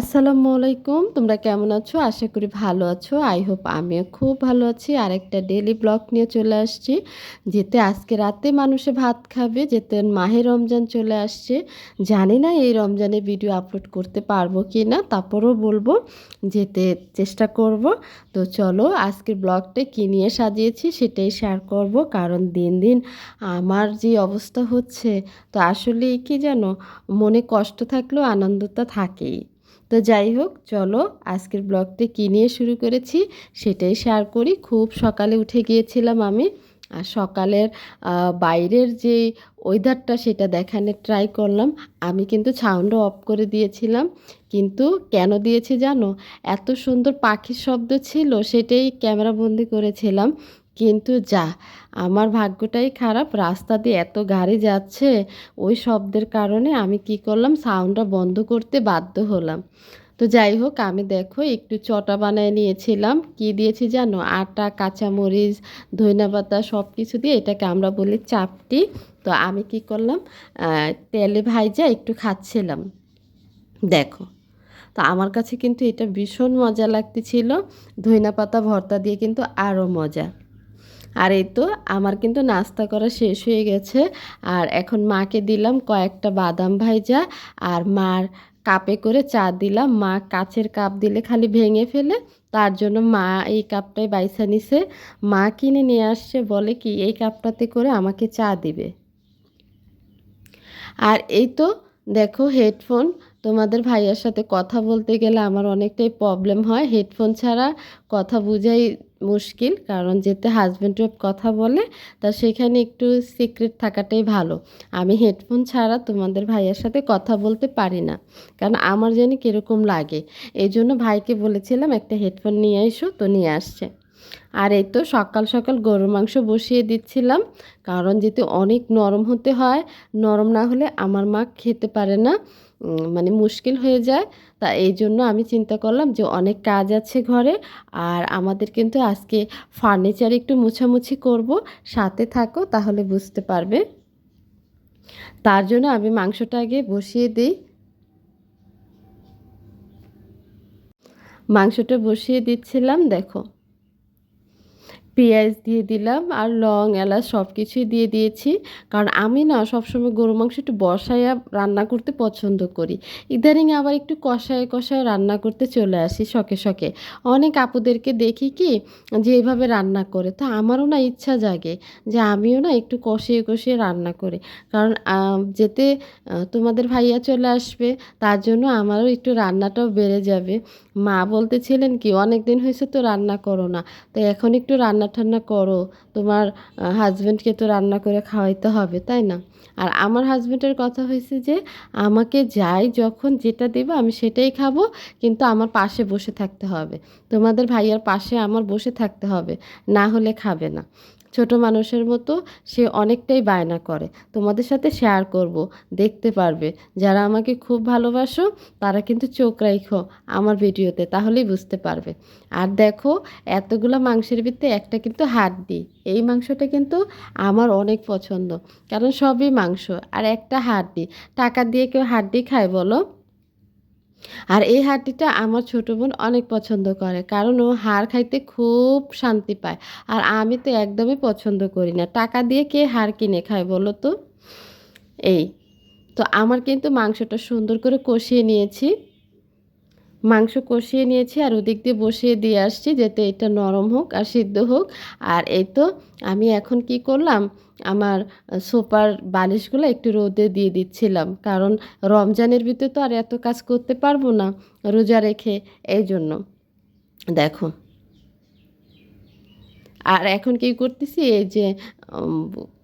আসসালামু আলাইকুম। তোমরা কেমন আছো? আশা করি ভালো আছো। আই হোপ আমিও খুব ভালো আছি। আর একটা ডেলি ব্লগ নিয়ে চলে আসছি, যেতে আজকে রাতে মানুষে ভাত খাবে, যেতে মাহে রমজান চলে আসছে। জানি না এই রমজানে ভিডিও আপলোড করতে পারব কি না তারপরও বলব, যেতে চেষ্টা করব। তো চলো, আজকের ব্লগটা কী নিয়ে সাজিয়েছি সেটাই শেয়ার করব, কারণ দিন দিন আমার যে অবস্থা হচ্ছে, তো আসলে কি জানো মনে কষ্ট থাকলেও আনন্দটা থাকেই। তো যাই হোক, চলো আজকের ব্লগটি কী নিয়ে শুরু করেছি সেটাই শেয়ার করি। খুব সকালে উঠে গিয়েছিলাম আমি আর সকালের বাইরের যে ওয়েদারটা সেটা দেখানোর ট্রাই করলাম। আমি কিন্তু সাউন্ডও অফ করে দিয়েছিলাম। কিন্তু কেন দিয়েছি জানো? এত সুন্দর পাখির শব্দ ছিল সেটাই ক্যামেরা বন্দি করেছিলাম। কিন্তু যা, আমার ভাগ্যটাই খারাপ, রাস্তা দিয়ে এত গাড়ি যাচ্ছে, ওই শব্দের কারণে আমি কি করলাম সাউন্ডটা বন্ধ করতে বাধ্য হলাম। তো যাই হোক, আমি দেখো একটু চটা বানায় নিয়েছিলাম, কি দিয়েছি জানো? আটা, কাঁচামরিচ ধইনা পাতা সব কিছু দিয়ে এটাকে আমরা বলি চাপটি। তো আমি কি করলাম তেলে ভাইজা একটু খাচ্ছিলাম। দেখো, তো আমার কাছে কিন্তু এটা ভীষণ মজা লাগতেছিল। ধইনা পাতা ভর্তা দিয়ে কিন্তু আরও মজা। আর এই তো আমার কিন্তু নাস্তা করা শেষ হয়ে গেছে। আর এখন মাকে দিলাম কয়েকটা বাদাম ভাইজা আর মার কাপে করে চা দিলাম। মা কাচের কাপ দিলে খালি ভেঙে ফেলে, তার জন্য মা এই কাপটাই বাইসা নিছে। মা কিনে নিয়ে আসছে, বলে কি এই কাপটাতে করে আমাকে চা দিবে। আর এই তো দেখো হেডফোন, তোমাদের ভাইয়ার সাথে কথা বলতে গেলে আমার অনেকটাই প্রবলেম হয়। হেডফোন ছাড়া কথা বুঝাই মুশকিল, কারণ যেতে হাজব্যান্ড ওয়াইফ কথা বলে, তা সেখানে একটু সিক্রেট থাকাটাই ভালো। আমি হেডফোন ছাড়া তোমাদের ভাইয়ের সাথে কথা বলতে পারি না, কারণ আমার জানি কীরকম লাগে। এই জন্য ভাইকে বলেছিলাম, একটা হেডফোন নিয়ে এসো। তো নিয়ে আসছে। আর এই তো সকাল সকাল গরুর মাংস বসিয়ে দিচ্ছিলাম, কারণ যেতে অনেক নরম হতে হয়। নরম না হলে আমার মা খেতে পারে না। মানে মুশকিল হয়ে যায়। তা এই জন্য আমি চিন্তা করলাম যে অনেক কাজ আছে ঘরে আর আমাদের কিন্তু আজকে ফার্নিচার একটু মুছামুছি করব। সাথে থাকো তাহলে বুঝতে পারবে। তার জন্য আমি মাংসটা আগে বসিয়ে দিই। মাংসটা বসিয়ে দিচ্ছিলাম, দেখো। পেঁয়াজ দিয়ে দিলাম আর লং, এলাচ সব কিছুই দিয়ে দিয়েছি। কারণ আমি না সবসময় গরু মাংস একটু বসাইয়া রান্না করতে পছন্দ করি। ইদানিং আবার একটু কষায় কষায় রান্না করতে চলে আসি শখে শখে। অনেক আপুদেরকে দেখি কি যে এইভাবে রান্না করে। তো আমারও না ইচ্ছা জাগে যে আমিও না একটু কষিয়ে কষিয়ে রান্না করি। কারণ যেতে তোমাদের ভাইয়া চলে আসবে, তার জন্য আমারও একটু রান্নাটাও বেড়ে যাবে। মা বলতেছিলেন কি অনেক দিন হয়েছে তো রান্না করো না, তো এখন একটু রান্না ঠান্না করো, তোমার হাজব্যান্ডকে তো রান্না করে খাওয়াইতে হবে, তাই না? আর আমার হাজব্যান্ডের কথা হয়েছে যে, আমাকে যাই যখন যেটা দেবে আমি সেটাই খাব, কিন্তু আমার পাশে বসে থাকতে হবে, তোমাদের ভাইয়ার পাশে আমার বসে থাকতে হবে, না হলে খাবে না। ছোট মানুষের মতো সে অনেকটাই বায়না করে। তোমাদের সাথে শেয়ার করব, দেখতে পারবে। যারা আমাকে খুব ভালোবাসো, তারা কিন্তু চোখ রাখো আমার ভিডিওতে, তাহলেই বুঝতে পারবে। আর দেখো, এতগুলো মাংসের ভিতরে একটা কিন্তু হাড্ডি। এই মাংসটা কিন্তু আমার অনেক পছন্দ, কারণ সবই মাংস। আর একটা হাড্ডি, টাকা দিয়ে কেউ হাড্ডি খায় বলো? আর এই হাড্ডিটা আমার ছোটো বোন অনেক পছন্দ করে, কারণ ও হাড় খাইতে খুব শান্তি পায়। আর আমি তো একদমই পছন্দ করি না। টাকা দিয়ে কে হাড় কিনে খায় বলো তো? এই, তো আমার কিন্তু মাংসটা সুন্দর করে কষিয়ে নিয়েছি। মাংস কষিয়ে নিয়েছি আর ওদিক দিয়ে বসিয়ে দিয়ে আসছি যাতে এটা নরম হোক আর সিদ্ধ হোক। আর এই তো আমি এখন কি করলাম, আমার সোপার বালিশগুলো একটু রোদে দিয়ে দিচ্ছিলাম। কারণ রমজানের ভিতরে তো আর এত কাজ করতে পারব না রোজা রেখে, এই জন্য। দেখো। আর এখন কি করতেছি, এই যে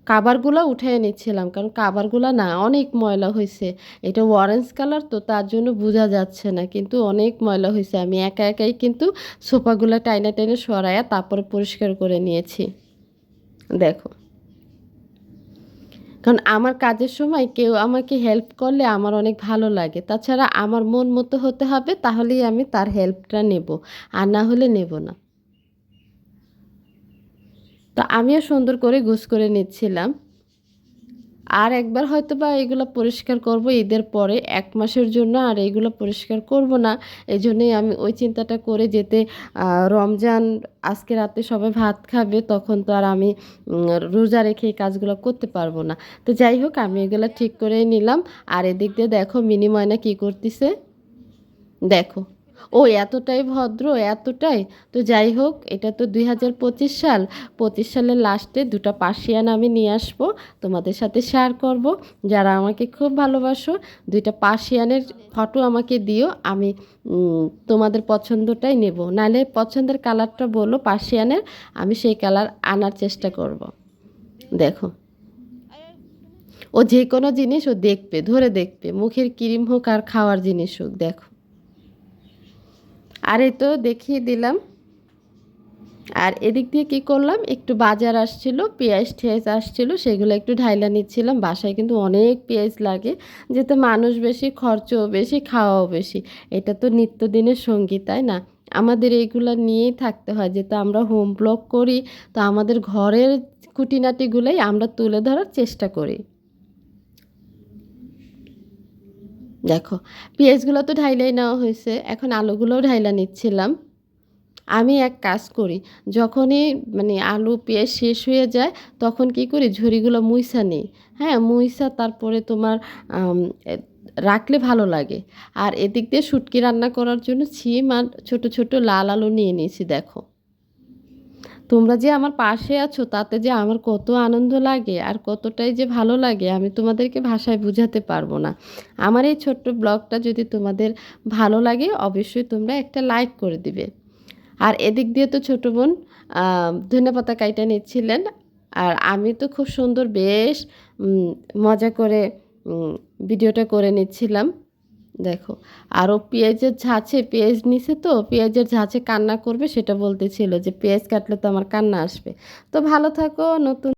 কাবারগুলো উঠিয়ে নিচ্ছিলাম, কারণ কাবারগুলো না, অনেক ময়লা হয়েছে এটা অরেঞ্জ কালার তো তার জন্য বোঝা যাচ্ছে না, কিন্তু অনেক ময়লা হয়েছে আমি একা একাই কিন্তু সোফাগুলো টাইনে টাইনে সরাইয়া তারপরে পরিষ্কার করে নিয়েছি। দেখো। কারণ আমার কাজের সময় কেউ আমাকে হেল্প করলে আমার অনেক ভালো লাগে। তাছাড়া আমার মন মতো হতে হবে, তাহলেই আমি তার হেল্পটা নেব, আর না হলে নেব না। তো আমিও সুন্দর করে গোস করে নিচ্ছিলাম। আর একবার হয়তো বা এগুলো পরিষ্কার করব ঈদের পরে, এক মাসের জন্য আর এইগুলো পরিষ্কার করব না। এই জন্যই আমি ওই চিন্তাটা করে যেতে রমজান আজকে রাতে সবাই ভাত খাবে, তখন তো আর আমি রোজা রেখে এই কাজগুলো করতে পারব না। তো যাই হোক, আমি এগুলো ঠিক করে নিলাম। আর এদিক দিয়ে দেখো, মিনি ময়না কী করতেছে। দেখো। ও, এতটাই ভদ্র, এতটাই। তো যাই হোক, এটা তো দুই হাজার পঁচিশ সাল। পঁচিশ সালের লাস্টে দুটো পার্সিয়ান আমি নিয়ে আসব, তোমাদের সাথে শেয়ার করব। যারা আমাকে খুব ভালোবাসো, দুইটা পার্সিয়ানের ফটো আমাকে দিও, আমি তোমাদের পছন্দটাই নেব। নাহলে পছন্দের কালারটা বলো পার্সিয়ানের আমি সেই কালার আনার চেষ্টা করব। দেখো। ও যে কোনো জিনিস ও দেখবে, ধরে দেখবে। মুখের ক্রিম হোক আর খাওয়ার জিনিস হোক, দেখো। আর এই তো দেখিয়ে দিলাম। আর এদিক দিয়ে কি করলাম? একটু বাজার আসছিল, পেঁয়াজ ঠেয়াজ আসছিল, সেগুলো একটু ঢাইলা নিচ্ছিলাম। বাসায় কিন্তু অনেক পেঁয়াজ লাগে, যেতে মানুষ বেশি, খরচও বেশি, খাওয়াও বেশি। এটা তো নিত্যদিনের সঙ্গী, তাই না? আমাদের এইগুলো নিয়েই থাকতে হয়। যেহেতু আমরা হোম ব্লগ করি, তো আমাদের ঘরের খুঁটিনাটিগুলোই আমরা তুলে ধরার চেষ্টা করি। দেখো, পেঁয়াজগুলো তো ঢাইলাই নেওয়া হয়েছে, এখন আলুগুলোও ঢাইলা নিচ্ছিলাম। আমি এক কাজ করি, যখনই মানে আলু, পেঁয়াজ শেষ হয়ে যায়, তখন কি করি, ঝুড়িগুলো মুইসা নিই। হ্যাঁ মুইসা তারপরে তোমার রাখলে ভালো লাগে। আর এদিক দিয়ে শুটকি রান্না করার জন্য ছিম আর ছোটো ছোটো লাল আলু নিয়ে নিয়েছি, দেখো। তোমরা যে আমার পাশে আছো, তাতে যে আমার কত আনন্দ লাগে আর কতটাই যে ভালো লাগে, আমি তোমাদেরকে ভাষায় বোঝাতে পারব না। আমার এই ছোট্ট ব্লগটা যদি তোমাদের ভালো লাগে, অবশ্যই তোমরা একটা লাইক করে দিবে। আর এদিক দিয়ে তো ছোটো বোন ধনে পাতা কাইটা নিচ্ছিলেন। আর আমি তো খুব সুন্দর বেশ মজা করে ভিডিওটা করে নিচ্ছিলাম। দেখো। আরও পেঁয়াজের ঝাঁচে পেঁয়াজ নিছে তো, পেঁয়াজের ঝাঁচে কান্না করবে, সেটা বলতেছিল যে পেঁয়াজ কাটলে তো আমার কান্না আসবে। তো ভালো থাকো, নতুন